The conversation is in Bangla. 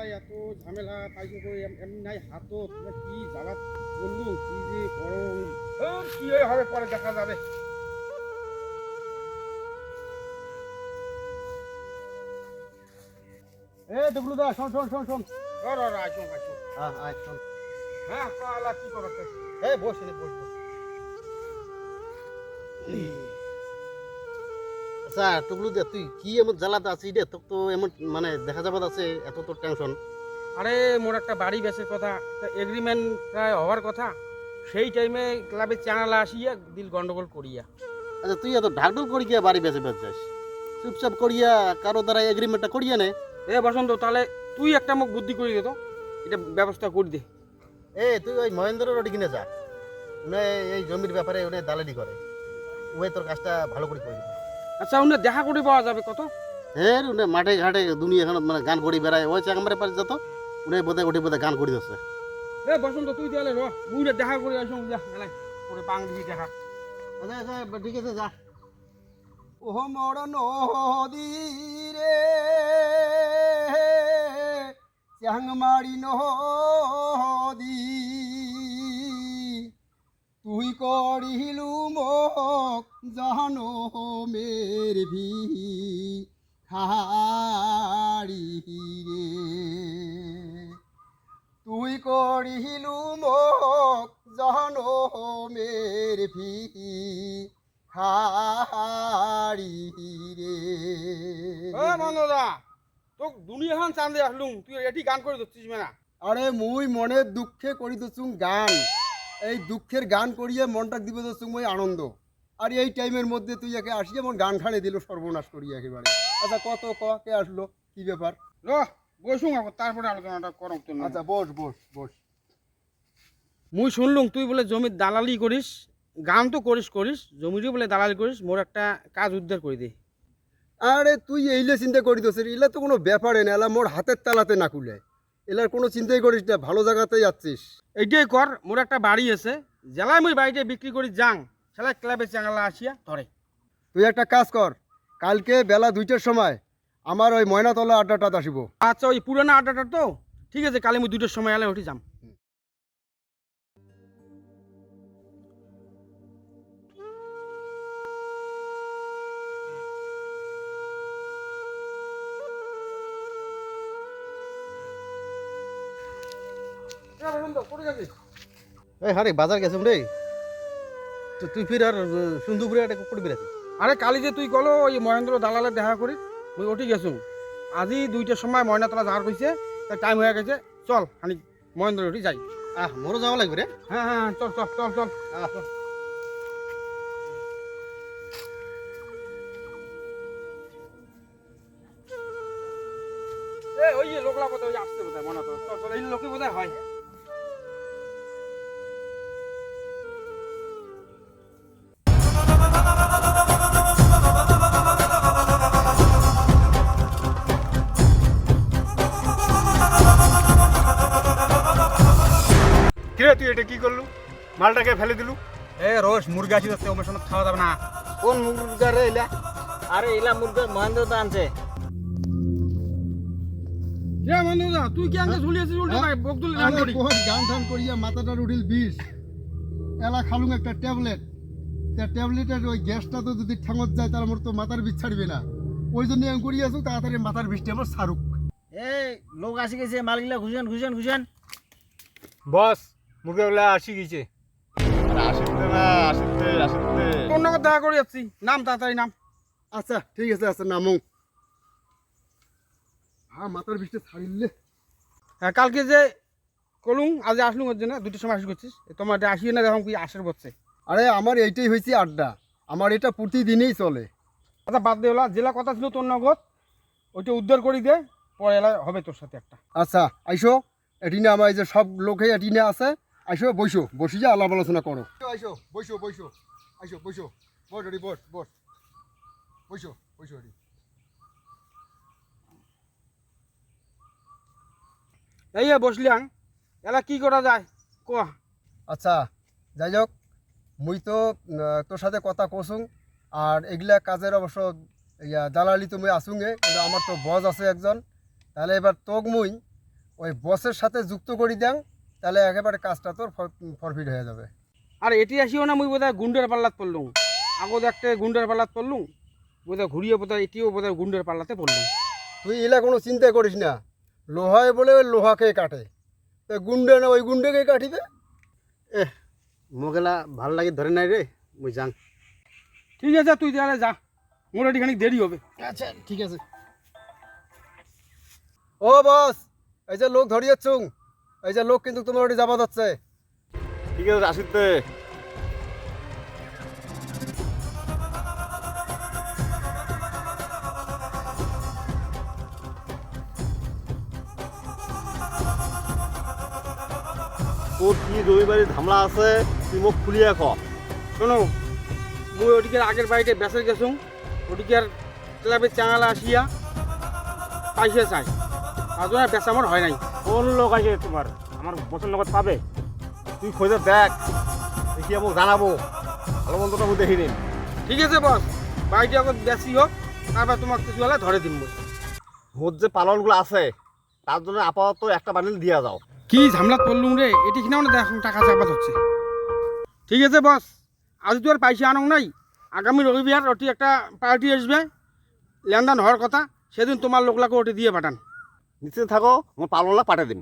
বেলায় এত ঝামেলা পাইছো এম- এমনি নাই হাতত না কি জ্বালা বললু? কি যে গরম। কি হবে পরে দেখা যাবে? এ ডবলু দা শোন শোন শোন শোন। র র আইসো হ্যাঁ আয় শোন। হ্যাঁ কালা কি করতে এ বস বস। আচ্ছা টুকলু দে তুই কি এমন জ্বালাতে আছিস রে? তোর তো এমন মানে দেখা যাবাত আছে এত তোর টেনশন আরে মোর একটা বাড়ি বেচের কথা। এগ্রিমেন্ট প্রায় হওয়ার কথা। সেই টাইমে ক্লাবে চ্যানেল আসিয়া দিল গন্ডগোল করিয়া। আচ্ছা তুই এত ঢাকঢোল করি গিয়া বাড়ি বেঁচে বেঁচাস চুপচাপ করিয়া কারও দ্বারা এগ্রিমেন্টটা করিয়া নে। এ বসন্ত তাহলে তুই একটা মুখ বুদ্ধি করে দে তো। এটা ব্যবস্থা করে দে। এ তুই ওই মহেন্দ্র রোডে কিনে যা। এই জমির ব্যাপারে উনি দালালি করে। উনি তোর কাজটা ভালো করে করে আচ্ছা উনি দেখা করে পাওয়া যাবে কত? হ্যাঁ উনি মাঠে ঘাটে দুনিয়া এখন মানে গান করি বেড়ায়। ওই চাকমারে পারে যত উনি বোধহয় উঠে বোধহয় গান করি দিচ্ছে এ বসন্ত তুই তাহলে র মুই দেখা করে যা এলাই করে পাং দিবি দেখা। আচ্ছা আচ্ছা ঠিক আছে যা। ও মোর নদী রে চ্যাংমারি নদী। তুই করিলু মোক জানো মের ভি হারি রে। তুই করিলু মোক জানো মের ভি হারি রে। ও মনোদা তোক দুনিয়াখান চান্দে আসলুম তুই এটি গান করে দিচ্ছিস মেনা আরে মুই মনের দুঃখে করি দছুং গান। এই দুঃখের গান করিয়ে মনটা দিব দছুং মই আনন্দ। আর এই টাইমের মধ্যে তুই একে আসিয়ে যেমন গান খাড়ে দিল সর্বনাশ করি একেবারে। আচ্ছা কত ক কে আসলো? কি ব্যাপার? বসুন এখন তারপরে আলোচনাটা করম তো আচ্ছা বস বস বস। মুই শুনলুম তুই বলে জমির দালালি করিস গান তো করিস করিস জমিরও বলে দালালি করিস মোর একটা কাজ উদ্ধার করে দে। আরে তুই এইলে চিন্তা করি দোসের এলা তো কোনো ব্যাপারে না এলা মোর হাতের তালাতে না কুলে এলার কোনো চিন্তাই করিস না ভালো জায়গাতেই যাচ্ছিস এইটাই কর মোর একটা বাড়ি আছে জেলায় মুই বাড়িতে বিক্রি করি যাং। সেলাই ক্লাবে চাঙ্গালা আসিয়া ধরে। তুই একটা কাজ কর কালকে বেলা দুইটার সময় আমার ওই ময়নাতলা আড্ডাটা আসিব। আচ্ছা ওই পুরানো আড্ডাটা তো? ঠিক আছে কালে মুই দুটোর সময় এলে উঠে যাম। এই হারে বাজার গেছিম রে? তো তুই ফির আর সুন্দরপুরে একটা কুকুর বেড়াচ্ছিস আরে কালি যে তুই কলো ওই মহেন্দ্র দালালে দেখা করি মুই উঠি গেছো আজি দুইটার সময় ময়নাতলা যাওয়ার কইছে তাই টাইম হয়ে গেছে চল হানি মহেন্দ্র উঠি যাই। আহ মোরও যাওয়া লাগবে রে? হ্যাঁ হ্যাঁ হ্যাঁ, চল চল চল চল। আহ ওই লোকলা বোধ ওই আসছে বোধ হয় মনে তো চল চল এই লোকে বোধ হয়। তুই এটা কি করলু? মালটাকে ফেলে দিলু? এ রোজ মুরগা ছিল তো সঙ্গে খাওয়া যাবে না। কোন মুরগা রে এলা? আরে এলা মুরগা মহেন্দ্র তো আনছে। কে মহেন্দ্র তুই কি আগে ঝুলিয়েছিস উল্টো ভাই বকদুল গান করি গান টান করিয়া মাথাটা উঠিল বিষ। এলা খালুং একটা ট্যাবলেট। তা ট্যাবলেটের ওই গ্যাসটা তো যদি ঠাঙত যায় তার আমার তো মাথার বিষ ছাড়বে না। ওই জন্য আমি করিয়া আছো তাড়াতাড়ি মাথার বিষটা আমার সারুক। এই লোক আসি গেছে মালগুলা ঘুষেন ঘুষেন ঘুষেন। বস। মুরগাগুলা আসি গেছে। আসিতে না দেখা করে যাচ্ছি। নাম তাড়াতাড়ি নাম। আচ্ছা ঠিক আছে আচ্ছা নামো হ্যাঁ মাথার বিষটা ছাড়িলে হ্যাঁ কালকে যে কলুম আজ আসলুম ওর জন্য দুটোর সময় আসি করছিস। তোমার এটা আসিয়ে না দেখুন কি আসার বসছে আরে আমার এইটাই হয়েছে আড্ডা। আমার এটা প্রতিদিনই চলে। আচ্ছা বাদ দেওলা জেলা কথা ছিল তোর নগদ। ওইটা উদ্ধার করি দে পরে হবে তোর সাথে একটা। আচ্ছা আইসো। এটিনে আমার এই যে সব লোকে এটিনে আছে। আইসো, বইসো, বসি যা, আলাপ আলোচনা করো। আইসো বইসো বইসো আইসো বইসো বস এটি বস বস। বইসো বইসো এটি এই বসলিয়াং এলা কি করা যায়? ক। আচ্ছা যাই হোক, মুই তো তোর সাথে কথা কসুং, আর এগুলা কাজের অবশ্য, ইয়া, দালালি তো মুই আসুঙ্গে কিন্তু আমার তো বস আছে একজন। তাহলে এবার তোক মুই ওই বসের সাথে যুক্ত করি দেন তাহলে একেবারে কাজটা তোর ফরফিট হয়ে যাবে। আর এটি আসিও না মুই বোধহয় গুন্ডের পাল্লাত পড়লুম। আগো দেখতে গুন্ডের পাল্লাত পড়লুম বোধহয় ঘুরিয়ে বোধহয় এটিও বোধহয় গুন্ডের পাল্লাতে পড়লুম। তুই এলা কোনো চিন্তা করিস না। লোহায় বলে ওই লোহাকে কাটে। তা গুন্ডে না ওই গুন্ডেকে কাটিবে? এ মোগেলা ভালো লাগে ধরে নাই রে মুই যাং। ঠিক আছে তুই তাহলে যা। মোর এটিখানি দেরি হবে। আচ্ছা ঠিক আছে। ও বস এই যে লোক ধরিয়েছুং এই যে লোক কিন্তু তোমার ওটি যাবা যাচ্ছে। ঠিক আছে, আসিতে। তোর কি রবিবারে ধামলা আছে? তুই মুখ খুলিয়া ক শোনো, মুই ওদিকে আগের বাড়িতে বেসে গেছুম। ওদিকে আর ক্লাবের চাঙালা আসিয়া পাইসে চাই। আজ বেচা আমার হয় নাই। কোন লোক আছে তোমার? আমার বছর লগত পাবে? তুই খোঁজে দেখ, দেখি মোক জানাব। ভালো মন্দটা মুই দেখি নিন ঠিক আছে, বস। বাড়িটি আগত বেশি হোক। তারপর তোমার কিছু হলে ধরে দিন মুই ভোট যে পালনগুলো আছে, তার জন্য আপাতত একটা বান্ডিল দিয়া যাও। কি ঝামলাত পড়লুম রে? এটি কিনাও না দেখ, টাকা চাপাত হচ্ছে। ঠিক আছে, বস। আজ তো আর পয়সা আনো নাই। আগামী রবিবার ওটি একটা পার্টি আসবে। লেনদেন হওয়ার কথা। সেদিন তোমার লোকলাকে ওটি দিয়ে পাঠান। নিশ্চিত থাকো আমার পালনলা পাঠিয়ে দিন।